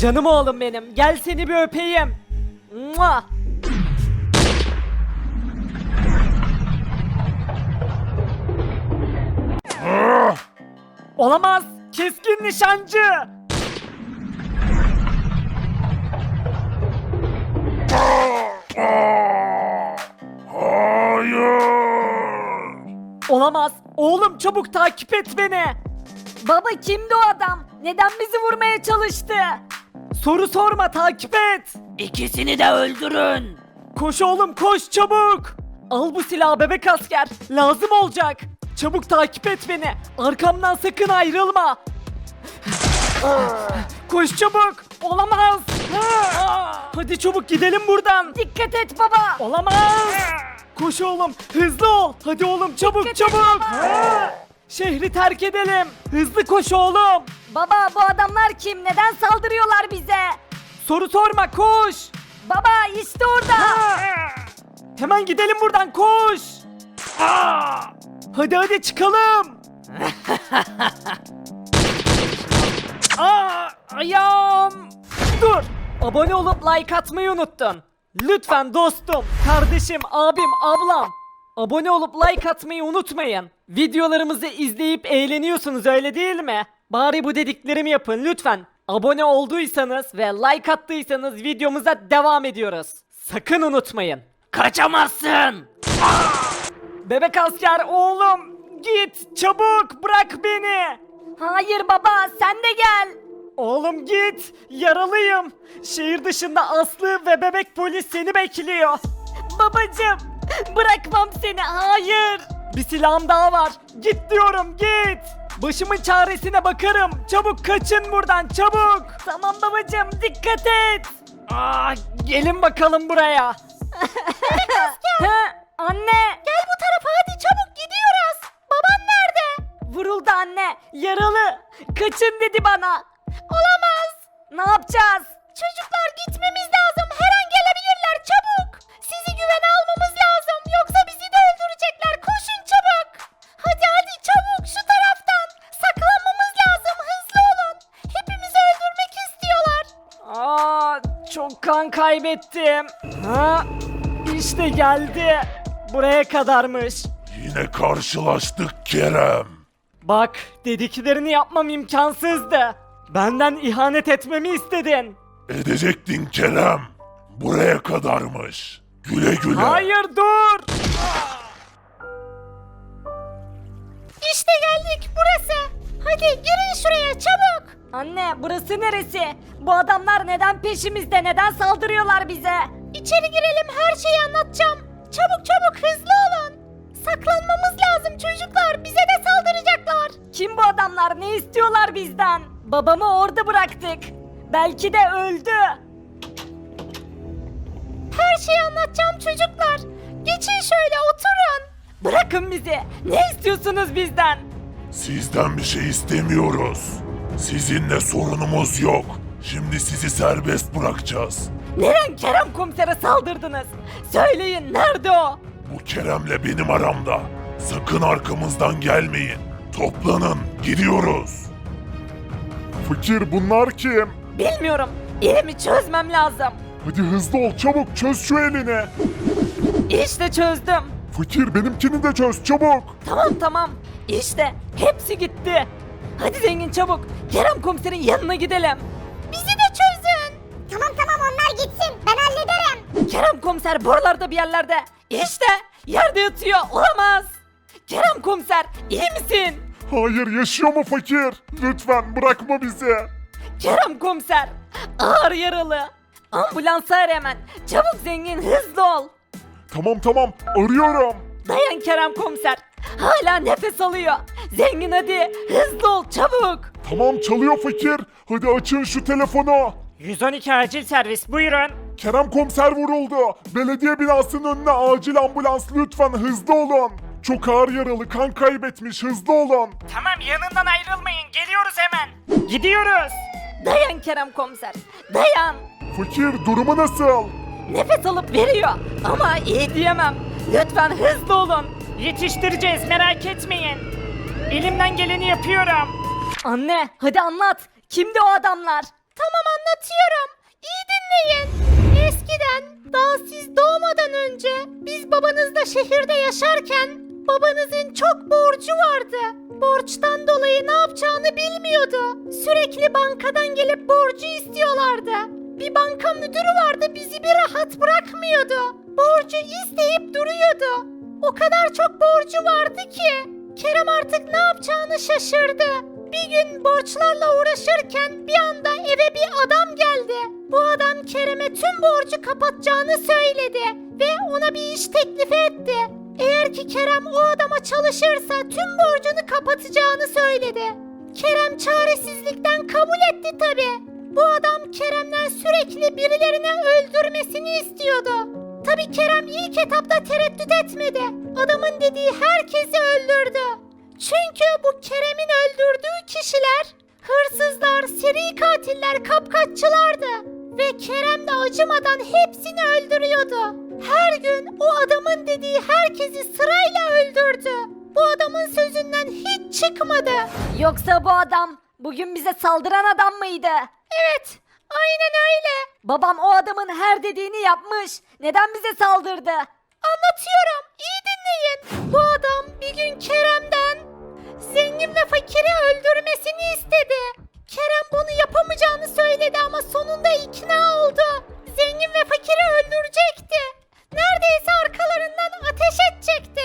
Canım oğlum benim. Gel seni bir öpeyim. Mua. Olamaz. Keskin nişancı. Hayır. Olamaz. Oğlum çabuk takip et beni. Baba kimdi o adam? Neden bizi vurmaya çalıştı? Soru sorma takip et. İkisini de öldürün. Koş oğlum koş çabuk. Al bu silahı bebek asker. Lazım olacak. Çabuk takip et beni. Arkamdan sakın ayrılma. koş çabuk. Olamaz. Hadi çabuk gidelim buradan. Dikkat et baba. Olamaz. Koş oğlum hızlı ol. Hadi oğlum çabuk çabuk. Şehri terk edelim. Hızlı koş oğlum. Baba bu adamlar kim? Neden saldırıyorlar bize? Soru sorma koş. Baba işte orada. Hemen gidelim buradan koş. Hadi hadi çıkalım. Aa, ayağım. Dur. Abone olup like atmayı unuttun. Lütfen dostum, kardeşim, abim, ablam. Abone olup like atmayı unutmayın. Videolarımızı izleyip eğleniyorsunuz öyle değil mi? Bari bu dediklerimi yapın lütfen. Abone olduysanız ve like attıysanız videomuza devam ediyoruz. Sakın unutmayın. Kaçamazsın. Bebek asker oğlum git çabuk bırak beni. Hayır baba sen de gel. Oğlum git yaralıyım. Şehir dışında Aslı ve bebek polis seni bekliyor. Babacım bırakmam seni hayır. Bir silahım daha var. Git diyorum git. Başımın çaresine bakarım. Çabuk kaçın buradan çabuk. Tamam babacım dikkat et. Aa, gelin bakalım buraya. He, anne. Gel bu tarafa hadi çabuk gidiyoruz. Baban nerede? Vuruldu anne. Yaralı. Kaçın dedi bana. Olamaz. Ne yapacağız? Çocuklar gitmemiz lazım. Kaybettim. Ha, işte geldi. Buraya kadarmış. Yine karşılaştık Kerem. Bak, dediklerini yapmam imkansızdı. Benden ihanet etmemi istedin. Edecektin Kerem. Buraya kadarmış. Güle güle. Hayır dur. İşte geldik burası. Hadi girin şuraya çabuk. Anne burası neresi? Bu adamlar neden peşimizde? Neden saldırıyorlar bize? İçeri girelim her şeyi anlatacağım. Çabuk çabuk hızlı olun. Saklanmamız lazım çocuklar. Bize de saldıracaklar. Kim bu adamlar? Ne istiyorlar bizden? Babamı orada bıraktık. Belki de öldü. Her şeyi anlatacağım çocuklar. Geçin şöyle oturun. Bırakın bizi. Ne istiyorsunuz bizden? Sizden bir şey istemiyoruz. Sizinle sorunumuz yok. Şimdi sizi serbest bırakacağız. Neden Kerem komisere saldırdınız? Söyleyin nerede o? Bu Kerem'le benim aramda. Sakın arkamızdan gelmeyin. Toplanın, gidiyoruz. Fakir bunlar kim? Bilmiyorum. Elimi çözmem lazım. Hadi hızlı ol çabuk çöz şu elini. İşte çözdüm. Fakir benimkini de çöz çabuk. Tamam tamam. İşte hepsi gitti. Hadi zengin çabuk. Kerem komiserin yanına gidelim. Bizi de çözün. Tamam tamam onlar gitsin. Ben hallederim. Kerem komiser buralarda bir yerlerde. İşte yerde yatıyor. Olamaz. Kerem komiser iyi misin? Hayır yaşıyor mu fakir? Lütfen bırakma bizi. Kerem komiser ağır yaralı. Ambulansı ara hemen. Çabuk zengin hızlı ol. Tamam tamam arıyorum. Dayan Kerem komiser. Hala nefes alıyor. Zengin hadi hızlı ol çabuk. Tamam çalıyor fakir. Hadi açın şu telefonu. 112 acil servis buyurun. Kerem komiser vuruldu. Belediye binasının önüne acil ambulans lütfen hızlı olun. Çok ağır yaralı kan kaybetmiş hızlı olun. Tamam yanından ayrılmayın geliyoruz hemen. Gidiyoruz. Dayan Kerem komiser. Dayan. Fakir durumu nasıl? Nefes alıp veriyor ama iyi diyemem. Lütfen hızlı olun. Yetiştireceğiz merak etmeyin. Elimden geleni yapıyorum. Anne hadi anlat. Kimdi o adamlar? Tamam. Anlatıyorum. İyi dinleyin. Eskiden daha siz doğmadan önce biz babanızla şehirde yaşarken babanızın çok borcu vardı. Borçtan dolayı ne yapacağını bilmiyordu. Sürekli bankadan gelip borcu istiyorlardı. Bir banka müdürü vardı bizi bir rahat bırakmıyordu. Borcu isteyip duruyordu. O kadar çok borcu vardı ki Kerem artık ne yapacağını şaşırdı. Bir gün borçlarla uğraşırken bir anda eve bir adam geldi. Bu adam Kerem'e tüm borcu kapatacağını söyledi ve ona bir iş teklifi etti. Eğer ki Kerem o adama çalışırsa tüm borcunu kapatacağını söyledi. Kerem çaresizlikten kabul etti tabi. Bu adam Kerem'den sürekli birilerini öldürmesini istiyordu. Tabi Kerem ilk etapta tereddüt etmedi. Adamın dediği herkesi öldürdü. Çünkü bu Kerem'in öldürdüğü kişiler hırsızlar, seri katiller, kapkaççılardı. Ve Kerem de acımadan hepsini öldürüyordu. Her gün o adamın dediği herkesi sırayla öldürdü. Bu adamın sözünden hiç çıkmadı. Yoksa bu adam bugün bize saldıran adam mıydı? Evet, aynen öyle. Babam o adamın her dediğini yapmış. Neden bize saldırdı? Anlatıyorum, iyi dinleyin. Bu adam bir gün Kerem'den zengin ve fakiri öldürmesini istedi. Kerem bunu yapamayacağını söyledi ama sonunda ikna oldu. Zengin ve fakiri öldürecekti. Neredeyse arkalarından ateş edecekti.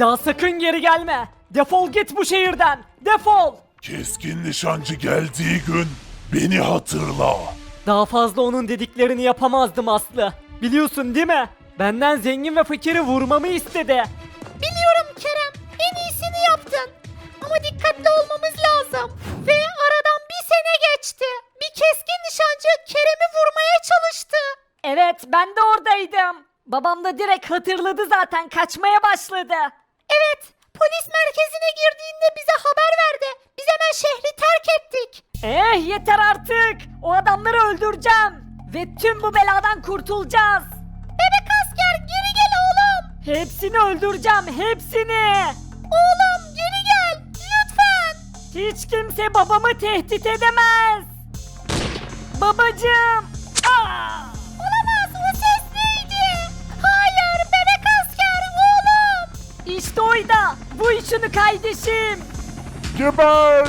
Daha sakın geri gelme. Defol git bu şehirden. Defol. Keskin nişancı geldiği gün beni hatırla. Daha fazla onun dediklerini yapamazdım Aslı. Biliyorsun değil mi? Benden zengin ve fakiri vurmamı istedi. Biliyorum Kerem. En iyisini yaptın. Ama dikkatli olmamız lazım. Ve aradan bir sene geçti. Bir keskin nişancı Kerem'i vurmaya çalıştı. Evet ben de oradaydım. Babam da direkt hatırladı zaten kaçmaya başladı. Evet polis merkezine girdiğinde bize haber verdi. Biz hemen şehri terk ettik. Eh yeter artık. O adamları öldüreceğim. Ve tüm bu beladan kurtulacağız. Bebek asker geri gel oğlum. Hepsini öldüreceğim hepsini. Oğlum geri gel lütfen. Hiç kimse babamı tehdit edemez. Babacığım. İşte oydu. Bu şunu kardeşim. Geber!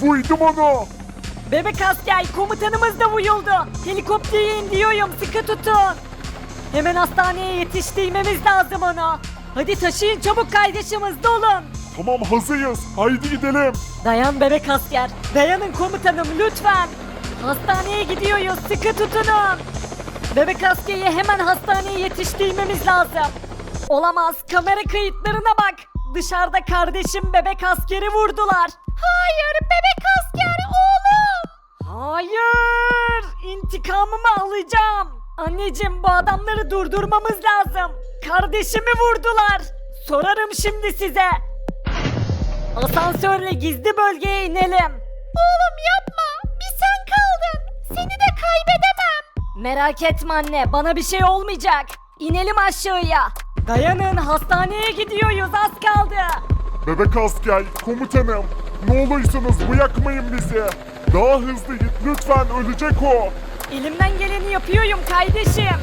Vuydum onu! Bebek asker komutanımız da vuruldu. Helikoptere indiriyorum sıkı tutun. Hemen hastaneye yetiştirmemiz lazım onu. Hadi taşıyın çabuk kardeşim hızlı olun. Tamam hazırız. Haydi gidelim. Dayan bebek asker. Dayanın komutanım lütfen. Hastaneye gidiyoruz sıkı tutunun. Bebek askeri hemen hastaneye yetiştirmemiz lazım. Olamaz kamera kayıtlarına bak. Dışarıda kardeşim bebek askeri vurdular. Hayır bebek asker oğlum. Hayır intikamımı alacağım. Anneciğim bu adamları durdurmamız lazım. Kardeşimi vurdular. Sorarım şimdi size. Asansörle gizli bölgeye inelim. Oğlum yapma. Bir sen kaldın. Seni de kaybedemem. Merak etme anne. Bana bir şey olmayacak. İnelim aşağıya. Dayanın hastaneye gidiyoruz az kaldı. Bebek asker, komutanım. Ne olursunuz bırakmayın bizi. Daha hızlı git lütfen ölecek o. Elimden geleni yapıyorum kardeşim.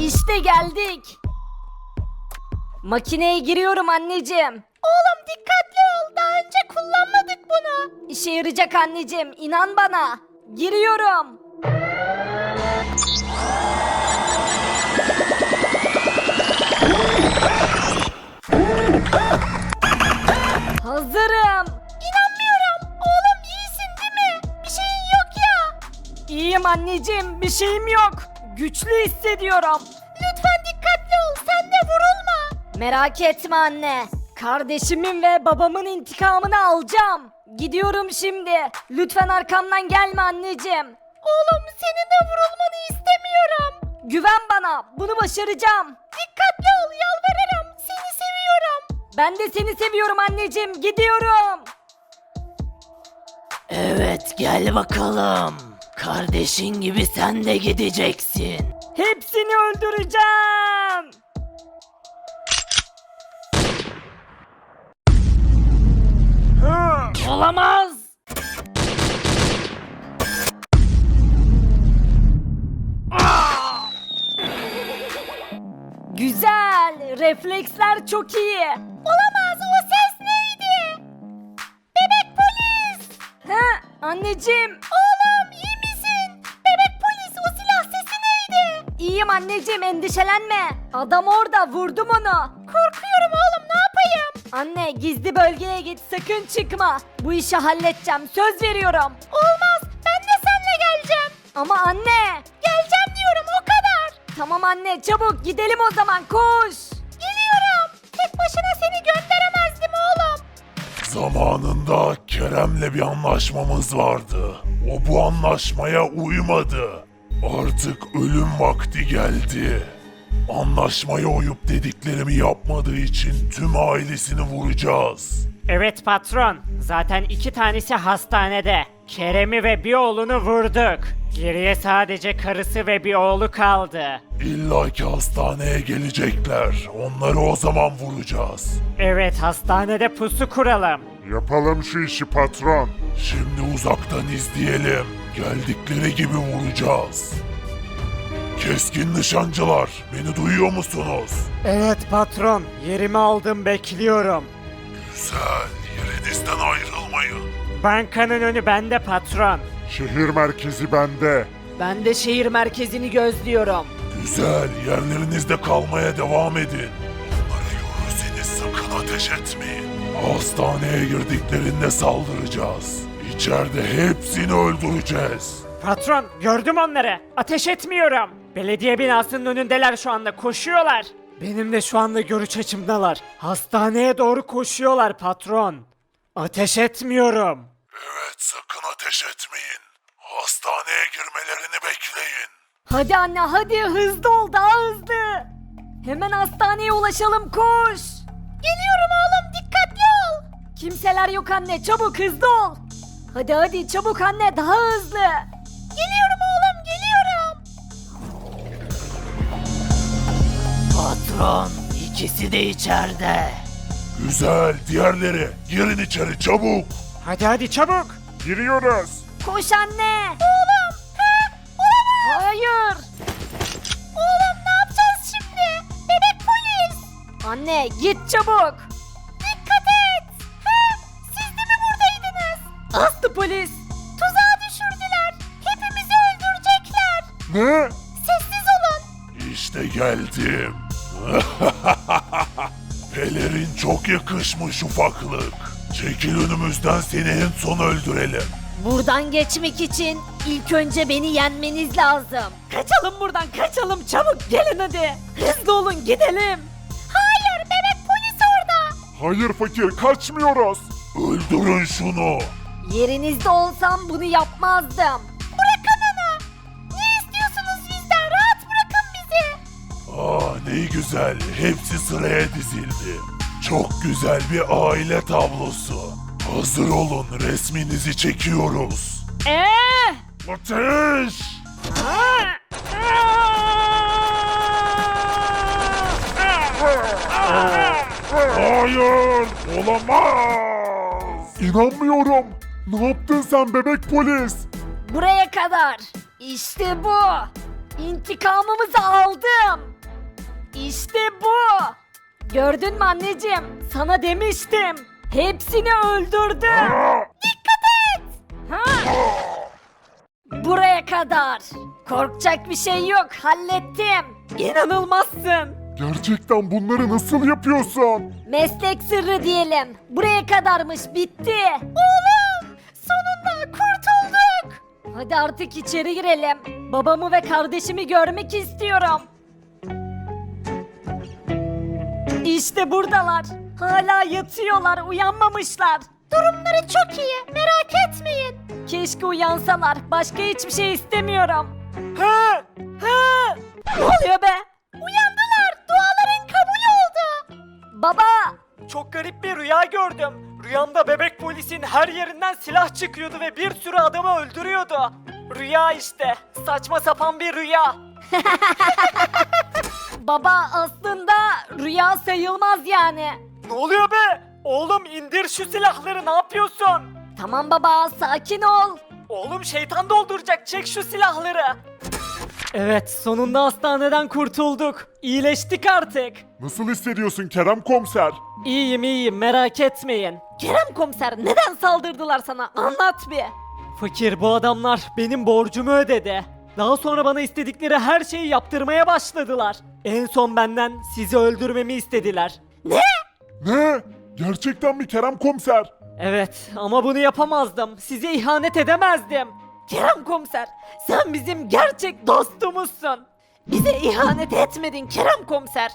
İşte geldik. Makineye giriyorum anneciğim. Oğlum dikkatli ol. Daha önce kullanmadık bunu. İşe yarayacak anneciğim. inan bana. Giriyorum. Hazırım. İnanmıyorum. Oğlum iyisin değil mi? anneciğim bir şeyim yok. Güçlü hissediyorum. Lütfen dikkatli ol sen de vurulma. Merak etme anne. Kardeşimin ve babamın intikamını alacağım. Gidiyorum şimdi. Lütfen arkamdan gelme anneciğim. Oğlum senin de vurulmanı istemiyorum. Güven bana. Bunu başaracağım. Dikkatli ol yalvarırım. Seni seviyorum. Ben de seni seviyorum anneciğim. Gidiyorum. Evet gel bakalım. Kardeşin gibi sen de gideceksin. Hepsini öldüreceğim. Olamaz. Güzel. Refleksler çok iyi. Olamaz o ses neydi? Bebek polis. Ha, anneciğim. Oğlum iyi misin? Bebek polis o silah sesi neydi? İyiyim anneciğim endişelenme. Adam orada vurdum onu. Korkuyorum oğlum ne yapayım? Anne gizli bölgeye git sakın çıkma. Bu işi halledeceğim söz veriyorum. Olmaz ben de seninle geleceğim. Ama anne. Geleceğim diyorum o kadar. Tamam anne çabuk gidelim o zaman koş. Başına seni gönderemezdim oğlum. Zamanında Kerem'le bir anlaşmamız vardı. O bu anlaşmaya uymadı. Artık ölüm vakti geldi. Anlaşmaya uyup dediklerimi yapmadığı için tüm ailesini vuracağız. Evet patron. Zaten iki tanesi hastanede. Kerem'i ve bir oğlunu vurduk. Geriye sadece karısı ve bir oğlu kaldı. İlla ki hastaneye gelecekler. Onları o zaman vuracağız. Evet hastanede pusu kuralım. Yapalım şu işi patron. Şimdi uzaktan izleyelim. Geldikleri gibi vuracağız. Keskin nişancılar, beni duyuyor musunuz? Evet patron. Yerimi aldım bekliyorum. Güzel, yerinizden ayrılmayın. Bankanın önü bende patron. Şehir merkezi bende. Ben de şehir merkezini gözlüyorum. Güzel, yerlerinizde kalmaya devam edin. Onları görürseniz sakın ateş etmeyin. Hastaneye girdiklerinde saldıracağız. İçeride hepsini öldüreceğiz. Patron gördüm onları. Ateş etmiyorum. Belediye binasının önündeler şu anda koşuyorlar. Benim de şu anda görüş açımdalar. Hastaneye doğru koşuyorlar patron. Ateş etmiyorum. Evet, sakın ateş etmeyin. Hastaneye girmelerini bekleyin. Hadi anne hadi hızlı ol daha hızlı. Hemen hastaneye ulaşalım koş. Geliyorum oğlum dikkatli ol. Kimseler yok anne çabuk hızlı ol. Hadi hadi çabuk anne daha hızlı. Geliyorum. Patron ikisi de içeride. Güzel, diğerleri girin içeri çabuk. Hadi hadi çabuk. Giriyoruz. Koş anne. Oğlum. Hayır. Oğlum ne yapacağız şimdi? Bebek polis. Anne git çabuk. Dikkat et. Ha, siz de mi buradaydınız? Aslı polis. Tuzağa düşürdüler. Hepimizi öldürecekler. Ne? Sessiz olun. İşte geldim. Pelerin çok yakışmış ufaklık. Çekil önümüzden seni en son öldürelim. Buradan geçmek için ilk önce beni yenmeniz lazım. Kaçalım buradan kaçalım çabuk gelin hadi. Hızlı olun gidelim. Hayır bebek polis orada. Hayır fakir kaçmıyoruz. Öldürün şunu. Yerinizde olsam bunu yapmazdım. Ne güzel. Hepsi sıraya dizildi. Çok güzel bir aile tablosu. Hazır olun resminizi çekiyoruz. Ee? Ateş! Hayır! Olamaz! İnanmıyorum. Ne yaptın sen bebek polis? Buraya kadar. İşte bu. İntikamımızı aldım. İşte bu. Gördün mü anneciğim? Sana demiştim. Hepsini öldürdüm. Ha? Buraya kadar. Korkacak bir şey yok. Hallettim. İnanılmazsın. Gerçekten bunları nasıl yapıyorsun? Meslek sırrı diyelim. Buraya kadarmış. Bitti. Oğlum sonunda kurtulduk. Hadi artık içeri girelim. Babamı ve kardeşimi görmek istiyorum. İşte buradalar. Hala yatıyorlar, uyanmamışlar. Durumları çok iyi. Merak etmeyin. Keşke uyansalar. Başka hiçbir şey istemiyorum. Hı! Hı! Ne oluyor be? Uyandılar. Duaların kabul oldu. Baba! Çok garip bir rüya gördüm. Rüyamda bebek polisin her yerinden silah çıkıyordu ve bir sürü adamı öldürüyordu. Rüya işte. Saçma sapan bir rüya. Baba aslında rüya sayılmaz yani. Ne oluyor be? Oğlum indir şu silahları ne yapıyorsun? Tamam baba sakin ol. Oğlum şeytan dolduracak çek şu silahları. Evet sonunda hastaneden kurtulduk. İyileştik artık. Nasıl hissediyorsun Kerem komiser? İyiyim iyiyim merak etmeyin. Kerem komiser neden saldırdılar sana anlat bir. Fakir bu adamlar benim borcumu ödedi. Daha sonra bana istedikleri her şeyi yaptırmaya başladılar. En son benden sizi öldürmemi istediler. Ne? Gerçekten mi Kerem komiser? Evet ama bunu yapamazdım. Size ihanet edemezdim. Kerem komiser sen bizim gerçek dostumuzsun. Bize ihanet etmedin Kerem komiser.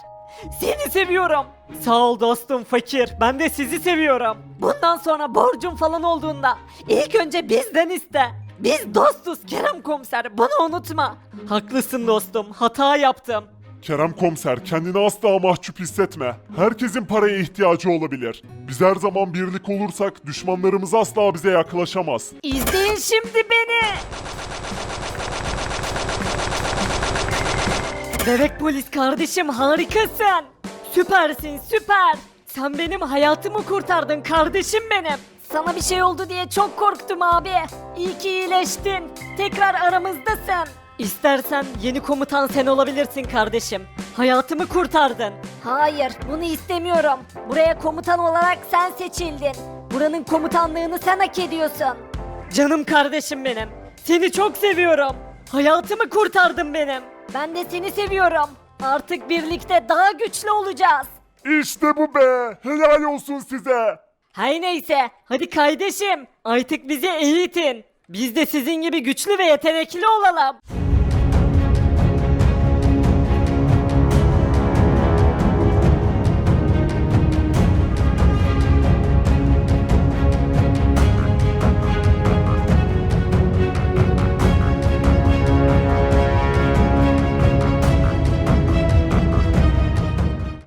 Seni seviyorum. Sağ ol dostum fakir. Ben de sizi seviyorum. Bundan sonra borcum falan olduğunda ilk önce bizden iste. Biz dostuz Kerem komiser. Bunu unutma. Haklısın dostum. Hata yaptım. Kerem komiser kendini asla mahcup hissetme. Herkesin paraya ihtiyacı olabilir. Biz her zaman birlik olursak düşmanlarımız asla bize yaklaşamaz. İzleyin şimdi beni. Bebek polis kardeşim harikasın. Süpersin süper. Sen benim hayatımı kurtardın kardeşim benim. Sana bir şey oldu diye çok korktum abi. İyi ki iyileştin. Tekrar aramızdasın. İstersen yeni komutan sen olabilirsin kardeşim. Hayatımı kurtardın. Hayır, bunu istemiyorum. Buraya komutan olarak sen seçildin. Buranın komutanlığını sen hak ediyorsun. Canım kardeşim benim. Seni çok seviyorum. Hayatımı kurtardın benim. Ben de seni seviyorum. Artık birlikte daha güçlü olacağız. İşte bu be! Helal olsun size! Her neyse, hadi kardeşim, artık bizi eğitin. Biz de sizin gibi güçlü ve yetenekli olalım.